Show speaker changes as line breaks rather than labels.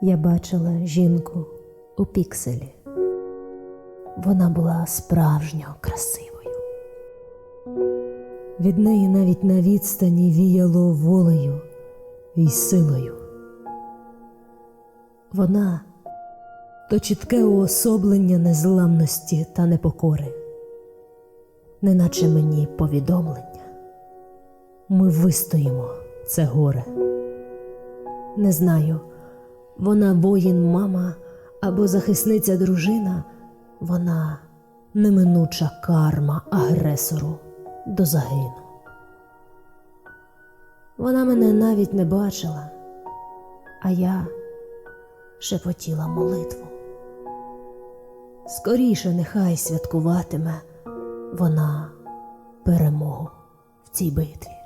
Я бачила жінку у пікселі. Вона була справжньо красивою. Від неї навіть на відстані віяло волею і силою. Вона то чітке уособлення незламності та непокори, неначе мені повідомлення. Ми вистоїмо це горе. Не знаю, вона воїн, мама або захисниця дружина, вона неминуча карма агресору до загину. Вона мене навіть не бачила, а я шепотіла молитву. Скоріше нехай святкуватиме вона перемогу в цій битві.